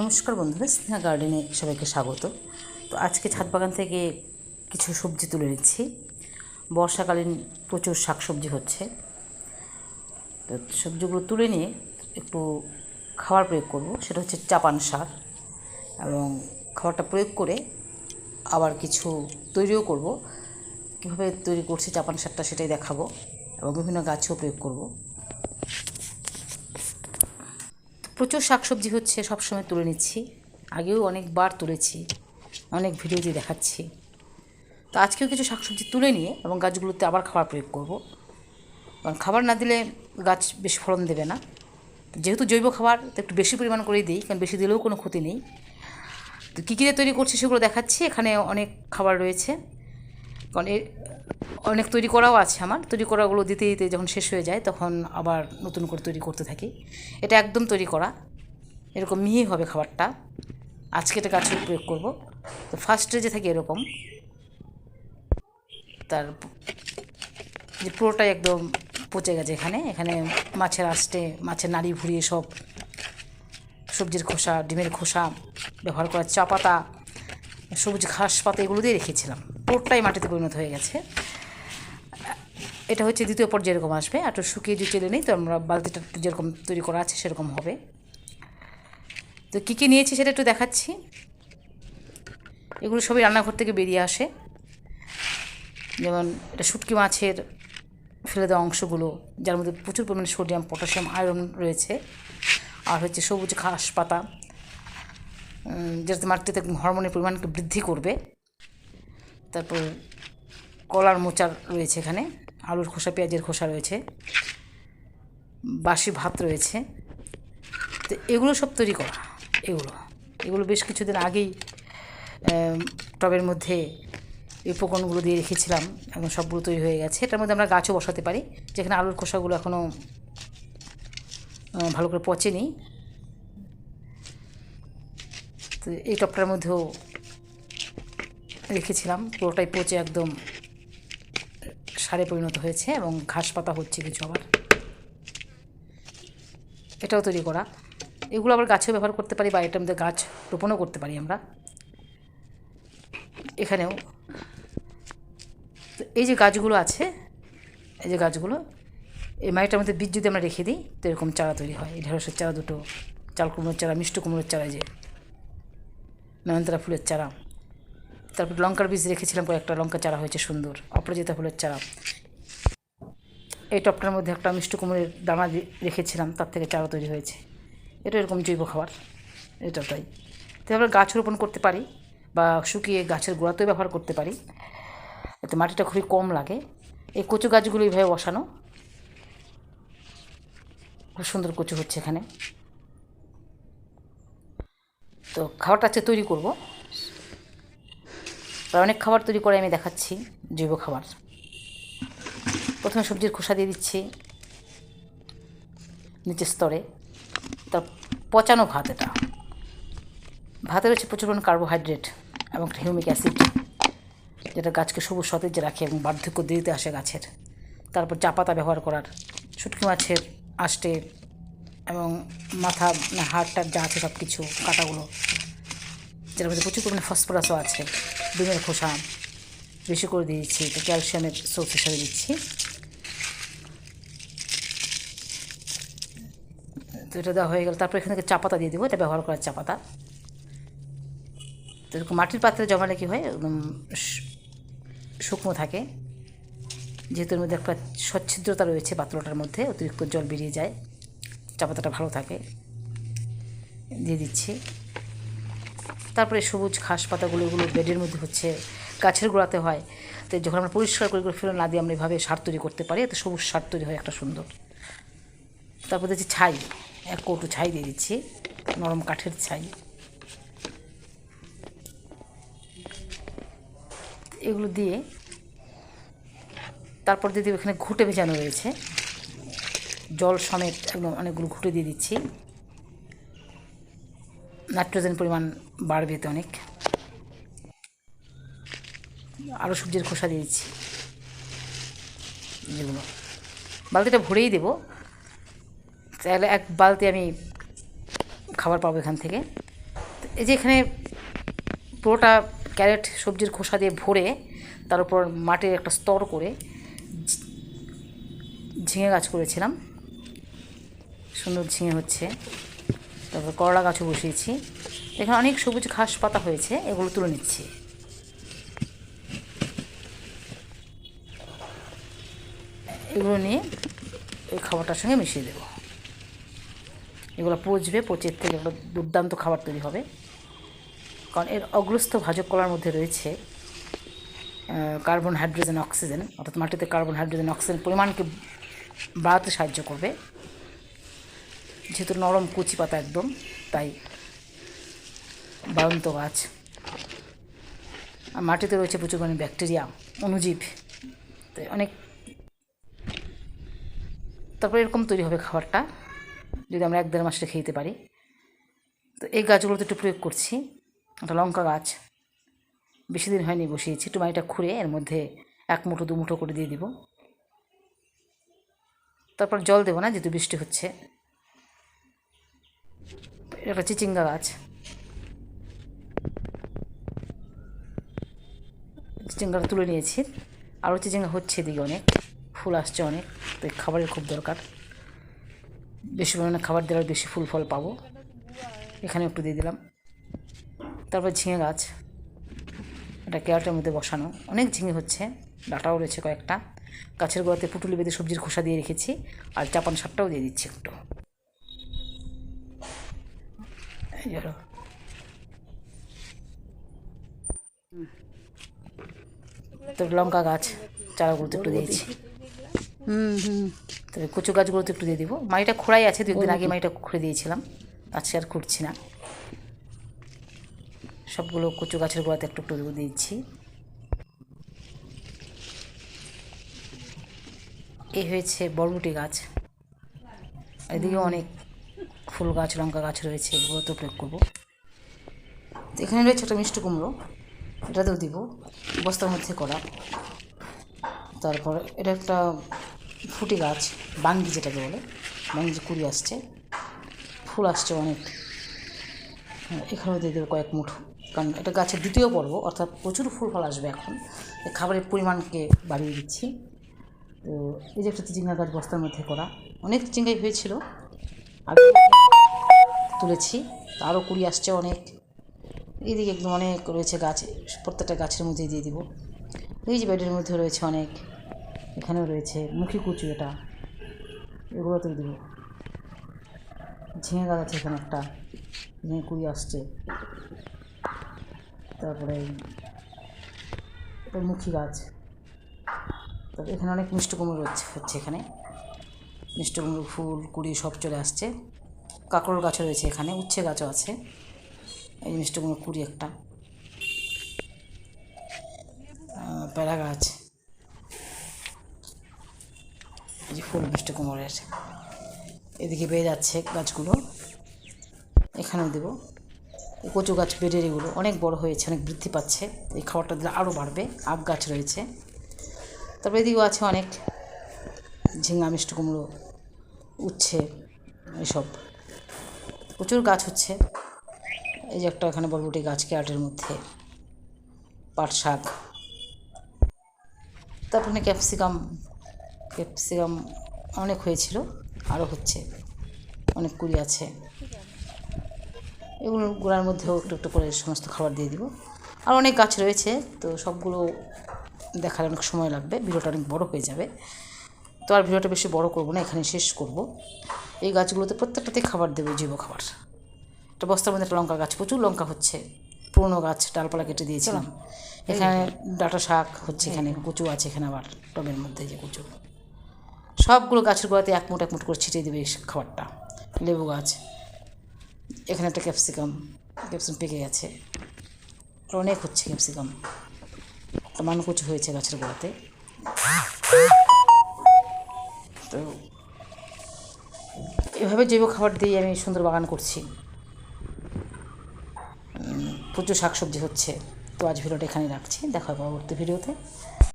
নমস্কার বন্ধুরা, স্নেহা গার্ডেনে সবাইকে স্বাগত। তো আজকে ছাদ বাগান থেকে কিছু সবজি তুলে নিচ্ছি। বর্ষাকালীন প্রচুর শাকসবজি হচ্ছে। তো সবজিগুলো তুলে নিয়ে একটু খাবার প্রয়োগ করব। সেটা হচ্ছে চাপান সার এবং খাবারটা প্রয়োগ করে আবার কিছু তৈরিও করব। কীভাবে তৈরি করছি চাপান সারটা সেটাই দেখাবো এবং বিভিন্ন গাছেও প্রয়োগ করব। প্রচুর শাকসবজি হচ্ছে, সবসময় তুলে নিচ্ছি। আগেও অনেকবার তুলেছি, অনেক ভিডিওতে দেখাচ্ছি। তো আজকেও কিছু শাকসবজি তুলে নিয়ে এবং গাছগুলোতে আবার খাবার প্রয়োগ করব। কারণ খাবার না দিলে গাছ বেশি ফলন দেবে না। যেহেতু জৈব খাবার, তো একটু বেশি পরিমাণ করেই দিই, কারণ বেশি দিলেও কোনো ক্ষতি নেই। তো কী কী দিয়ে তৈরি করছি সেগুলো দেখাচ্ছি। এখানে অনেক খাবার রয়েছে। কারণ অনেক তৈরি করাও আছে আমার। তৈরি করাগুলো দিতে দিতে যখন শেষ হয়ে যায়, তখন আবার নতুন করে তৈরি করতে থাকি। এটা একদম তৈরি করা। এরকম মিহি হবে খাবারটা। আজকে এটা গাছের প্রয়োগ করব। তো ফার্স্টে যে থাকে এরকম। তার যে পুরোটাই একদম পচে গেছে এখানে। এখানে মাছের আষ্টে মাছের নাড়ি ভুড়িয়ে সব সবজির খোসা, ডিমের খোসা ব্যবহার করা, চা পাতা, সবুজ ঘাস পাতা এগুলো দিয়ে রেখেছিলাম। পুরোটাই মাটিতে পরিণত হয়ে গেছে। এটা হচ্ছে দ্বিতীয় পর যেরকম আসবে। আর একটু শুকিয়ে যদি চেলে নিই, তো আমরা বালতিটা যেরকম তৈরি করা আছে সেরকম হবে। তো কী কী নিয়েছি সেটা একটু দেখাচ্ছি। এগুলো সবই রান্নাঘর থেকে বেরিয়ে আসে। যেমন এটা শুটকি মাছের ফেলে দেওয়া অংশগুলো, যার মধ্যে প্রচুর পরিমাণে সোডিয়াম, পটাশিয়াম, আয়রন রয়েছে। আর হচ্ছে সবুজ ঘাস পাতা যেটাতে মাটিতে হরমোনের পরিমাণকে বৃদ্ধি করবে। তারপর কলার মোচার রয়েছে এখানে। আলুর খোসা, পেঁয়াজের খোসা রয়েছে, বাসি ভাত রয়েছে। তো এগুলো সব তৈরি করা, এগুলো। এগুলো বেশ কিছুদিন আগেই টবের মধ্যে এই উপকরণগুলো দিয়ে রেখেছিলাম। এখন সবগুলো তৈরি হয়ে গেছে। এটার মধ্যে আমরা গাছও বসাতে পারি, যেখানে আলুর খোসাগুলো এখনও ভালো করে পচেনি। তো এই টবটার মধ্যেও রেখেছিলাম, পুরোটাই পচে একদম সারে পরিণত হয়েছে এবং ঘাস পাতা হচ্ছে কিছু আবার। এটাও তৈরি করা। এগুলো আবার গাছেও ব্যবহার করতে পারি বা এটার মধ্যে গাছ রোপণও করতে পারি আমরা। এখানেও তো এই যে গাছগুলো আছে, এই যে গাছগুলো, এই মাটিটার মধ্যে বীজ যদি আমরা রেখে দিই, তো এরকম চারা তৈরি হয়। এই ঢেঁড়সের চারা দুটো, চাল কুমড়োর চারা, মিষ্টি কুমড়োর চারা যে, নয়নতারা ফুলের চারা। তারপর লঙ্কার বীজ রেখেছিলাম, কয়েকটা লঙ্কা চারা হয়েছে সুন্দর। অপরাজিতা ফুলের চারা। এই টপটার মধ্যে একটা মিষ্টি কুমড়ের দানা রেখেছিলাম, তার থেকে চারা তৈরি হয়েছে। এটা এরকম জৈব খাবার। এটা তাই। তো আমরা গাছ রোপণ করতে পারি বা শুকিয়ে গাছের গোড়াতেও ব্যবহার করতে পারি। এতে মাটিটা খুবই কম লাগে। এই কচু গাছগুলো এইভাবে বসানো। খুব সুন্দর কচু হচ্ছে এখানে। তো খাবারটা আজকে তৈরি করব। অনেক খাবার তৈরি করে আমি দেখাচ্ছি, জৈব খাবার। প্রথমে সবজির খোসা দিয়ে দিচ্ছি নিচের স্তরে। তার পচানো ভাত এটা। ভাতের হচ্ছে প্রচুর পরিমাণ কার্বোহাইড্রেট এবং হিউমিক অ্যাসিড, যেটা গাছকে সবুজ, সতেজ রাখে এবং বার্ধক্য দেরিতে আসে গাছের। তারপর চা পাতা ব্যবহার করার, শুটকি মাছের আষ্টে এবং মাথা হাড়টার যা আছে সব কিছু কাটাগুলো। যেটার মধ্যে প্রচুর পরিমাণে ফসফরাসও আছে। ডিমের খোসা বেশি করে দিয়ে দিচ্ছি তো ক্যালসিয়ামের সোর্স হিসাবে দিচ্ছি। তো এটা দেওয়া হয়ে গেল। তারপর এখান থেকে চা পাতা দিয়ে দেবো, এটা ব্যবহার করার চা পাতা তো এরকম মাটির পাত্রে জমালে কী হয় একদম শুকনো থাকে। যেহেতু এর মধ্যে একটা সচ্ছিদ্রতা রয়েছে পাত্রটার মধ্যে, অতিরিক্ত জল বেরিয়ে যায় চা পাতাটা ভালো থাকে। দিয়ে দিচ্ছি। তারপরে সবুজ ঘাস পাতাগুলো এগুলো বেডের মধ্যে হচ্ছে গাছের গোড়াতে হয়। তো যখন আমরা পরিষ্কার করে এগুলো ফেলে না দিয়ে আমরা এভাবে সার তৈরি করতে পারি, এতে সবুজ সার তৈরি হয় একটা সুন্দর। তারপর দিচ্ছি ছাই, এক কৌটো ছাই দিয়ে দিচ্ছি, নরম কাঠের ছাই। এগুলো দিয়ে তারপর দিয়ে দেবো এখানে ঘুটে ভেজানো রয়েছে। জল সমেত একদম অনেকগুলো ঘুটে দিয়ে দিচ্ছি। নাইট্রোজেন পরিমাণ বাড়বে এতে অনেক। আরও সবজির খোসা দিয়ে দিচ্ছি। যেগুলো বালতিটা ভরেই দেবো। তাহলে এক বালতি আমি খাবার পাবো এখান থেকে। এই যে এখানে পুরোটা ক্যারেট সবজির খোসা দিয়ে ভরে, তার উপর মাটির একটা স্তর করে ঝিঙে গাছ করেছিলাম। সুন্দর ঝিঙে হচ্ছে। তারপর করলা গাছও বসিয়েছি। এখানে অনেক সবুজ ঘাস পাতা হয়েছে, এগুলো তুলে নিচ্ছি। এগুলো নিয়ে ওই খাবারটার সঙ্গে মিশিয়ে দেবো। এগুলো পচবে, পচের থেকে এগুলো দুর্দান্ত খাবার তৈরি হবে। কারণ এর অগ্রস্থ ভাজক কলার মধ্যে রয়েছে কার্বন হাইড্রোজেন অক্সিজেন অর্থাৎ মাটিতে কার্বন হাইড্রোজেন অক্সিজেন পরিমাণকে বাড়াতে সাহায্য করবে। যেহেতু নরম কুচি পাতা একদম, তাই বাড়ন্ত গাছ। আর মাটিতে রয়েছে প্রচুর পরিমাণে ব্যাকটেরিয়া, অণুজীব, তাই অনেক তারপর এরকম তৈরি হবে খাবারটা, যদি আমরা এক দেড় মাস রেখে দিতে পারি। তো এই গাছগুলোতে একটু প্রয়োগ করছি, একটা লঙ্কা গাছ। বেশি দিন হয়নি বসিয়েছি, একটু মাটিটা খুঁড়ে এর মধ্যে এক মুঠো, দু মুঠো করে দিয়ে দিব। তারপর জল দেবো না, যেহেতু বৃষ্টি হচ্ছে। একটা চিচিঙ্গা গাছ। চিচিঙ্গাটা তুলে নিয়েছি। আরও চিচিঙ্গা হচ্ছে এদিকে অনেক। ফুল আসছে অনেক। তো খাবারের খুব দরকার। বেশি পরিমাণে খাবার দিলে বেশি ফুল ফল পাবো। এখানে একটু দিয়ে দিলাম। তারপর ঝিঙে গাছ। এটা ক্যারেটের মধ্যে বসানো। অনেক ঝিঙে হচ্ছে। ডাটাও রয়েছে কয়েকটা। গাছের গোড়াতে পুটুলি বেঁধে সবজির খোসা দিয়ে রেখেছি। আর চাপান সারটাও দিয়ে দিচ্ছি একটু। হলো। তো লঙ্কা গাছ, চারাগুলোতে একটু দিয়েছি। হুম হুম তবে কচু গাছগুলোতে একটু দিয়ে দিব। মাটিটা খোঁড়াই আছে দু একদিন আগে মাটিটা খুঁড়ে দিয়েছিলাম। আজকে আর খুঁড়ছি না। সবগুলো কচু গাছের গোড়াতে একটু একটু দিচ্ছি এই হয়েছে বরবটি গাছ। এদিকে অনেক ফুল গাছ, লঙ্কা গাছ রয়েছে, এগুলো তো প্রয়োগ করব। তো এখানে রয়েছে একটা মিষ্টি কুমড়ো, এটাতেও দিব, বস্তার মধ্যে করা তারপর এটা একটা ফুটি গাছ, বাঙ্গি যেটাকে বলে, বাঙ্গি কুড়ি আসছে, ফুল আসছে অনেক। এখানেও দিয়ে দেবো কয়েক মুঠো, কারণ এটা গাছের দ্বিতীয় পর্ব, অর্থাৎ প্রচুর ফুল ফল আসবে এখন। খাবারের পরিমাণকে বাড়িয়ে দিচ্ছি। তো এই যে একটা চিচিঙ্গা গাছ বস্তার মধ্যে করা অনেক চিচিঙ্গাই হয়েছিল তুলেছি আরও কুড়ি আসছে অনেক। এইদিকে একদম অনেক রয়েছে গাছ, প্রত্যেকটা গাছের মধ্যে দিয়ে দিব। এই যে বেডের মধ্যে রয়েছে অনেক, এখানেও রয়েছে মুখী কুচু এটা, এগুলো তুলে দিব। ঝিঙে গাছ আছে এখানে একটা, ঝিঙে কুড়ি আসছে। তারপরে মুখী গাছ তারপরে এখানে অনেক মিষ্টি কুমড়ো রয়েছে হচ্ছে এখানে। মিষ্টি কুমড়ো ফুল, কুড়ি সব চলে আসছে। কাঁকড়োর গাছও রয়েছে এখানে, উচ্ছে গাছও আছে। এই মিষ্টি কুমড়ো কুড়ি একটা। প্যারা গাছ। এই যে ফুল মিষ্টি কুমড়ের এদিকে বেড়ে যাচ্ছে গাছগুলো। এখানেও দেবো। কচু গাছ বেডের এগুলো অনেক বড় হয়েছে, অনেক বৃদ্ধি পাচ্ছে। এই খাবারটা দিলে আরও বাড়বে। আখ গাছ রয়েছে। তারপরে এদিকেও আছে অনেক। ঝিঙ্গা, মিষ্টি কুমড়ো, উচ্ছে, এসব। প্রচুর গাছ হচ্ছে। এই যে একটা এখানে বরবটি গাছ ক্যারেটের মধ্যে। পাট শাক। তারপরে ক্যাপসিকাম। ক্যাপসিকাম অনেক হয়েছিল, আরও হচ্ছে। অনেক কুড়ি আছে। এগুলো গোড়ার মধ্যেও একটু একটু করে সমস্ত খাবার দিয়ে দিব। আর অনেক গাছ রয়েছে, তো সবগুলো দেখার অনেক সময় লাগবে। ভিডিওটা অনেক বড় হয়ে যাবে। তো আর ভিডিওটা বেশি বড় করব না এখানে শেষ করব। এই গাছগুলোতে প্রত্যেকটাতে খাবার দেবো জৈব খাবার। একটা বস্তার মধ্যে একটা লঙ্কা গাছ প্রচুর লঙ্কা হচ্ছে। পুরনো গাছ ডালপালা কেটে দিয়েছিলাম। এখানে ডাটা শাক হচ্ছে এখানে কচু আছে এখানে আবার টবের মধ্যে যে কচু। সবগুলো গাছের গোড়াতে এক মুঠ এক মুঠ করে ছিটিয়ে দেবে এই খাবারটা। লেবু গাছ। এখানে একটা ক্যাপসিকাম ক্যাপসিকাম পেকে গেছে। আর অনেক হচ্ছে ক্যাপসিকাম। মানকুচু হয়েছে গাছের গোড়াতে। তো এভাবে জৈব খাবার দিয়ে আমি সুন্দর বাগান করছি। প্রচুর শাকসবজি হচ্ছে, তো আজ ভিডিওটা এখানে রাখছি, দেখা হবে পরবর্তী ভিডিওতে।